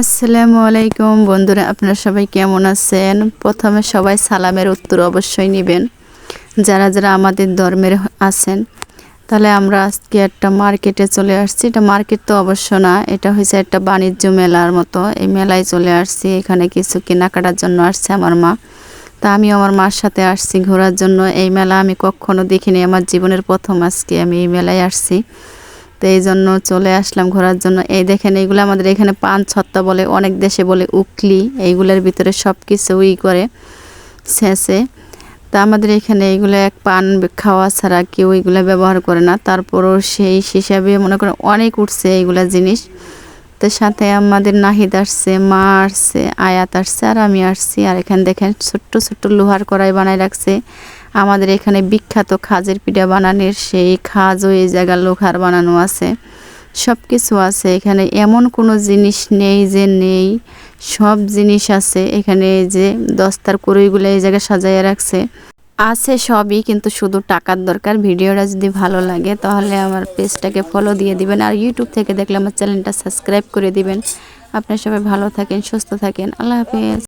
আসসালামু আলাইকুম। বন্ধুরা, আপনারা সবাই কেমন আছেন? প্রথমে সবাই সালামের উত্তর অবশ্যই নেবেন। যারা যারা আমাদের ধর্মের আছেন, তাহলে আমরা আজকে একটা মার্কেটে চলে আসছি। এটা মার্কেট তো অবশ্য না, এটা হয়েছে একটা বাণিজ্য মেলার মতো। এই মেলায় চলে আসছি, এখানে কিছু কেনাকাটার জন্য আসছে আমার মা। তা আমি আমার মার সাথে আসছি ঘোরার জন্য। এই মেলা আমি কখনো দেখিনি, আমার জীবনের প্রথম আজকে আমি এই মেলায় আসছি। তো এই জন্য চলে আসলাম ঘোরার জন্য। এই দেখেন, এইগুলো আমাদের এখানে পান ছত্তা বলে, অনেক দেশে বলে উকলি, এইগুলোর ভিতরে সব কিছু ই করে শেষে। তা আমাদের এখানে এইগুলো এক পান খাওয়া ছাড়া কেউ এইগুলো ব্যবহার করে না। তারপরও সেই হিসাবে মনে করেন অনেক উঠছে এইগুলা জিনিস। তো সাথে আমাদের নাহিদ আসছে, মা আসছে, আয়াত আসছে, আর আমি আসছি। আর এখানে দেখেন ছোট্ট ছোট্ট লোহার কড়াই বানায় রাখছে। আমাদের এখানে বিখ্যাত খাজের পিঠা বানানোর সেই খাজও এই জায়গার লোহার বানানো আছে। সব কিছু আছে। এখানে এমন কোনো জিনিস নেই যে নেই। সব জিনিস আছে। এখানে যে দস্তার কুড়িগুলো এই জায়গায় সাজাইয়া রাখছে। আছে সবই, কিন্তু শুধু টাকার দরকার। ভিডিওটা যদি ভালো লাগে, তাহলে আমার পেজটাকে ফলো দিয়ে দিবেন। আর ইউটিউব থেকে দেখলে আমার চ্যানেলটা সাবস্ক্রাইব করে দিবেন। আপনার সবাই ভালো থাকেন, সুস্থ থাকেন। আল্লাহ হাফেজ।